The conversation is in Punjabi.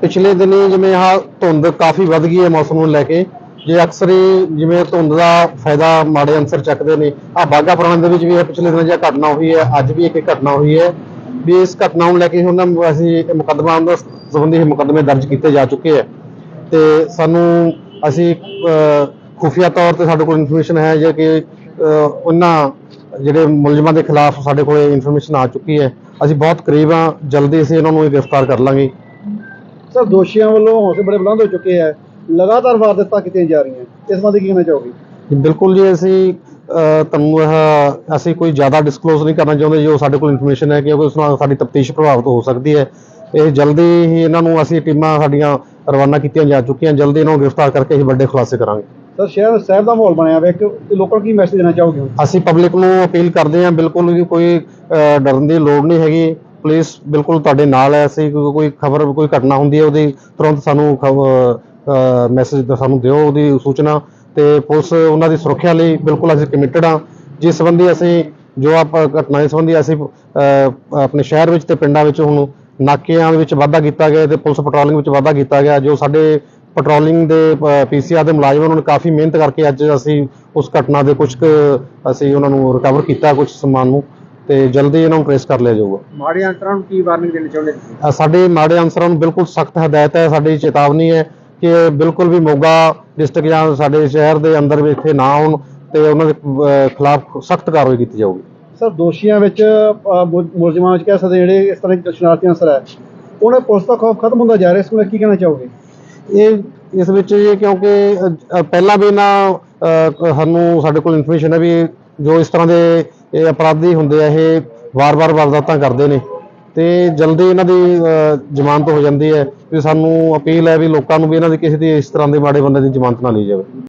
ਪਿਛਲੇ ਦਿਨੀ ਜਿਵੇਂ ਆਹ ਧੁੰਦ ਕਾਫੀ ਵੱਧ ਗਈ ਹੈ ਮੌਸਮ ਨੂੰ ਲੈ ਕੇ, ਜੇ ਅਕਸਰ ਹੀ ਜਿਵੇਂ ਧੁੰਦ ਦਾ ਫਾਇਦਾ ਮਾੜੇ ਅੰਸਰ ਚੱਕਦੇ ਨੇ ਆ ਬਾਗਾ ਪੁਰਾਣੇ ਦੇ ਵਿੱਚ ਵੀ ਇਹ ਪਿਛਲੇ ਦਿਨਾਂ ਜਿਹਾ ਘਟਨਾ ਹੋਈ ਹੈ, ਅੱਜ ਵੀ ਇੱਕ ਇੱਕ ਘਟਨਾ ਹੋਈ ਹੈ, ਵੀ ਇਸ ਘਟਨਾ ਨੂੰ ਲੈ ਕੇ ਹੁਣ ਅਸੀਂ ਇਹ ਮੁਕੱਦਮਾ ਉਹਨਾਂ ਸੰਬੰਧੀ ਮੁਕੱਦਮੇ ਦਰਜ ਕੀਤੇ ਜਾ ਚੁੱਕੇ ਹੈ। ਤੇ ਸਾਨੂੰ ਅਸੀਂ ਖੁਫੀਆ ਤੌਰ ਤੇ ਸਾਡੇ ਕੋਲ ਇਨਫੋਰਮੇਸ਼ਨ ਹੈ ਜੇ ਕਿ ਉਹਨਾਂ ਜਿਹੜੇ ਮੁਲਜ਼ਮਾਂ ਦੇ ਖਿਲਾਫ ਸਾਡੇ ਕੋਲ ਇਨਫੋਰਮੇਸ਼ਨ ਆ ਚੁੱਕੀ ਹੈ। ਅਸੀਂ ਬਹੁਤ ਕਰੀਬ ਹਾਂ, ਜਲਦੀ ਅਸੀਂ ਇਹਨਾਂ ਨੂੰ ਗ੍ਰਿਫਤਾਰ ਕਰ ਲਾਂਗੇ। ਸਰ ਦੋਸ਼ੀਆਂ ਵੱਲੋਂ ਹੌਸਲੇ ਬੜੇ ਬੁਲੰਦ ਹੋ ਚੁੱਕੇ ਹੈ ਲਗਾਤਾਰ ਵਾਰਦਾਤਾਂ ਕੀਤੀਆਂ ਜਾ ਰਹੀਆਂ। ਇਸ ਸੰਬੰਧੀ ਕੀ ਕਹਿਣਾ ਚਾਹੋਗੇ? ਬਿਲਕੁਲ ਜੀ ਅਸੀਂ ਤੁਹਾਨੂੰ ਇਹ ਅਸੀਂ ਕੋਈ ਜ਼ਿਆਦਾ ਡਿਸਕਲੋਜ਼ ਨਹੀਂ ਕਰਨਾ ਚਾਹੁੰਦੇ। ਜੋ ਸਾਡੇ ਕੋਲ ਇਨਫੋਰਮੇਸ਼ਨ ਹੈ ਕਿ ਉਸ ਨਾਲ ਸਾਡੀ ਤਫਤੀਸ਼ ਪ੍ਰਭਾਵਿਤ ਹੋ ਸਕਦੀ ਹੈ। ਇਹ ਜਲਦੀ ਹੀ ਇਹਨਾਂ ਨੂੰ ਅਸੀਂ ਟੀਮਾਂ ਸਾਡੀਆਂ ਰਵਾਨਾ ਕੀਤੀਆਂ ਜਾ ਚੁੱਕੀਆਂ। ਜਲਦੀ ਇਹਨਾਂ ਨੂੰ ਗ੍ਰਿਫਤਾਰ ਕਰਕੇ ਅਸੀਂ ਵੱਡੇ ਖੁਲਾਸੇ ਕਰਾਂਗੇ। ਸਰ ਸ਼ਹਿਰ ਸਾਹਿਬ ਦਾ ਮਾਹੌਲ ਬਣਿਆ ਹੋਇਆ। ਕਿ ਲੋਕਾਂ ਨੂੰ ਕੀ ਮੈਸੇਜ ਦੇਣਾ ਚਾਹੋਗੇ? ਅਸੀਂ ਪਬਲਿਕ ਨੂੰ ਅਪੀਲ ਕਰਦੇ ਹਾਂ। ਬਿਲਕੁਲ ਵੀ ਕੋਈ ਡਰਨ ਦੀ ਲੋੜ ਨਹੀਂ ਹੈਗੀ। ਪੁਲਿਸ ਬਿਲਕੁਲ ਤੁਹਾਡੇ ਨਾਲ ਹੈ ਅਸੀਂ ਕੋਈ- ਕੋਈ ਖਬਰ ਕੋਈ ਘਟਨਾ ਹੁੰਦੀ ਹੈ ਉਹਦੀ ਤੁਰੰਤ ਸਾਨੂੰ ਮੈਸੇਜ ਸਾਨੂੰ ਦਿਓ ਉਹਦੀ ਸੂਚਨਾ ਤੇ ਪੁਲਿਸ ਉਹਨਾਂ ਦੀ ਸੁਰੱਖਿਆ ਲਈ ਬਿਲਕੁਲ ਅਸੀਂ ਕਮਿਟਡ ਹਾਂ। ਜਿਸ ਸੰਬੰਧੀ ਅਸੀਂ ਜੋ ਆਪ ਘਟਨਾ ਦੇ ਸੰਬੰਧੀ ਅਸੀਂ ਅਹ, ਆਪਣੇ ਸ਼ਹਿਰ ਵਿੱਚ ਤੇ ਪਿੰਡਾਂ ਵਿੱਚ ਹੁਣ ਨਾਕਿਆਂ ਵਿੱਚ ਵਾਧਾ ਕੀਤਾ ਗਿਆ ਤੇ ਪੁਲਿਸ ਪੈਟਰੋਲਿੰਗ ਵਿੱਚ ਵਾਧਾ ਕੀਤਾ ਗਿਆ। ਜੋ ਸਾਡੇ ਪੈਟਰੋਲਿੰਗ ਦੇ ਪੀਸੀਆਰ ਦੇ ਮੁਲਾਜ਼ਮ ਉਹਨਾਂ ਨੇ ਕਾਫੀ ਮਿਹਨਤ ਕਰਕੇ ਅੱਜ ਅਸੀਂ ਉਸ ਘਟਨਾ ਦੇ ਕੁਝ ਕੁ ਅਸੀਂ ਉਹਨਾਂ ਨੂੰ ਰਿਕਵਰ ਕੀਤਾ ਕੁਝ ਸਮਾਨ ਨੂੰ। ਤੇ ਜਲਦੀ ਇਹਨਾਂ ਨੂੰ ਟ੍ਰੇਸ ਕਰ ਲਿਆ ਜਾਊਗਾ। ਮਾੜੇ ਅੰਤਰਾਂ ਨੂੰ ਕੀ ਵਾਰਨਿੰਗ ਦੇਣੀ ਚਾਹੁੰਦੇ ਤੁਸੀਂ? ਅ, ਸਾਡੇ ਮਾੜੇ ਅਨਸਰਾਂ ਨੂੰ ਬਿਲਕੁਲ ਸਖਤ ਹਦਾਇਤ ਹੈ ਸਾਡੀ ਚੇਤਾਵਨੀ ਹੈ ਕਿ ਬਿਲਕੁਲ ਵੀ ਮੋਗਾ ਡਿਸਟ੍ਰਿਕਟ ਜਾਂ ਸਾਡੇ ਸ਼ਹਿਰ ਦੇ ਅੰਦਰ ਵੀ ਇੱਥੇ ਨਾ ਆਉਣ ਤੇ ਉਹਨਾਂ ਦੇ ਖਿਲਾਫ ਸਖਤ ਕਾਰਵਾਈ ਕੀਤੀ ਜਾਊਗੀ। ਸਰ ਦੋਸ਼ੀਆਂ ਵਿੱਚ ਮੁਲਜ਼ਮਾਂ ਵਿੱਚ ਕਹਿ ਸਕਦੇ ਜਿਹੜੇ ਇਸ ਤਰ੍ਹਾਂ ਦੇ ਸ਼ਰਾਰਤੀ ਅਨਸਰ ਹੈ ਉਹਨਾਂ ਪੁਲਿਸ ਦਾ ਖੌਫ ਖਤਮ ਹੁੰਦਾ ਜਾ ਰਿਹਾ ਇਸ ਨੂੰ ਕੀ ਕਹਿਣਾ ਚਾਹੋਗੇ? ਇਹ ਇਸ ਵਿੱਚ ਇਹ ਕਿਉਂਕਿ ਅ, ਅ, ਪਹਿਲਾਂ ਵੀ ਨਾ ਅ, ਸਾਨੂੰ ਸਾਡੇ ਕੋਲ ਇਨਫੋਰਮੇਸ਼ਨ ਹੈ ਵੀ ਜੋ ਇਸ ਤਰ੍ਹਾਂ ਦੇ ਇਹ ਅਪਰਾਧੀ ਹੁੰਦੇ ਆ ਇਹ ਵਾਰ-ਵਾਰ ਵਾਰਦਾਤਾਂ ਕਰਦੇ ਨੇ। ਤੇ ਜਲਦੀ ਇਹਨਾਂ ਦੀ ਅ, ਜ਼ਮਾਨਤ ਹੋ ਜਾਂਦੀ ਹੈ ਵੀ ਸਾਨੂੰ ਅਪੀਲ ਹੈ ਵੀ ਲੋਕਾਂ ਨੂੰ ਵੀ ਇਹਨਾਂ ਦੀ ਕਿਸੇ ਦੀ ਇਸ ਤਰ੍ਹਾਂ ਦੇ ਮਾੜੇ ਬੰਦੇ ਦੀ ਜ਼ਮਾਨਤ ਨਾ ਲਈ ਜਾਵੇ।